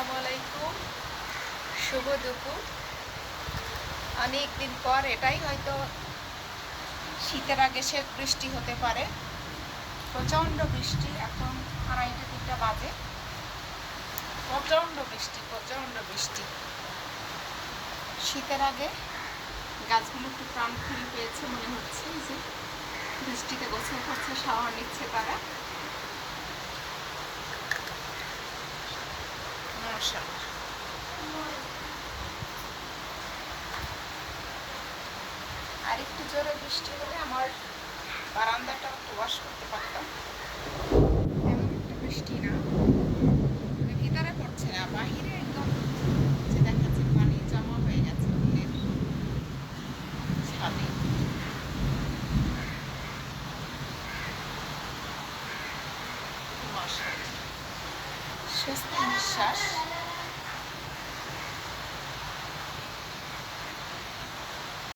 আসসালামু আলাইকুম। শুভ দুপুর। অনেক দিন পর এটাই হয়তো শীতের আগে শেষ বৃষ্টি হতে পারে। প্রচণ্ড বৃষ্টি, এখন আড়াইটা, তিনটা বাজে। প্রচণ্ড বৃষ্টি প্রচণ্ড বৃষ্টি। শীতের আগে গাছগুলো একটু প্রাণ খুঁড়ে পেয়েছে মনে হচ্ছে যে বৃষ্টিতে গোছল করছে, শাওয়ার নিচ্ছে তারা। একটু জোরে বৃষ্টি হলে আমার বারান্দাটা একটু ওয়াশ করতে পারতাম। এমন একটা বৃষ্টি না। মানে ভিতরে পড়ছে না, বাহিরে একদম যে দেখা যাচ্ছে পানি জমা হয়ে গেছে। স্বস্তি